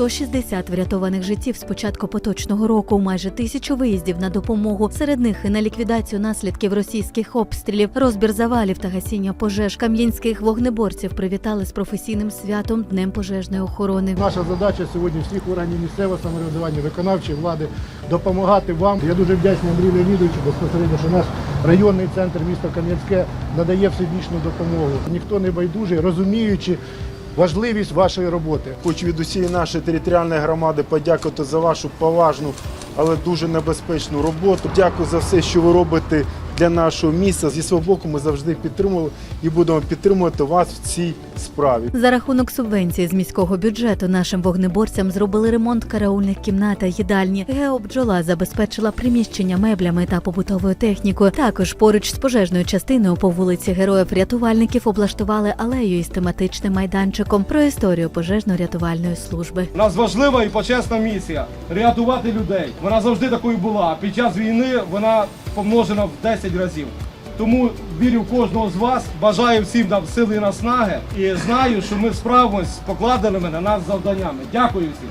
160 врятованих життів з початку поточного року, майже тисячу виїздів на допомогу. Серед них і на ліквідацію наслідків російських обстрілів, розбір завалів та гасіння пожеж. Кам'янських вогнеборців привітали з професійним святом Днем пожежної охорони. Наша задача сьогодні всіх органів місцевого самоврядування, виконавчої влади допомагати вам. Я дуже вдячний Андрію Леонідовичу безпосередньо, що наш районний центр міста Кам'янське надає всебічну допомогу. Ніхто не байдужий, розуміючи важливість вашої роботи. Хочу від усієї нашої територіальної громади подякувати за вашу поважну, але дуже небезпечну роботу. Дякую за все, що ви робите для нашого міста. Зі свого боку ми завжди підтримували і будемо підтримувати вас в цій справі. За рахунок субвенції з міського бюджету нашим вогнеборцям зробили ремонт караульних кімнат та їдальні. Геобджола забезпечила приміщення меблями та побутовою технікою. Також поруч з пожежною частиною по вулиці героїв-рятувальників облаштували алею із тематичним майданчиком про історію пожежно-рятувальної служби. У нас важлива і почесна місія рятувати людей. Вона завжди такою була. Під час війни вона помножена в 10 разів. Тому вірю в кожного з вас, бажаю всім нам сили і наснаги і знаю, що ми справимось з покладеними на нас завданнями. Дякую всім.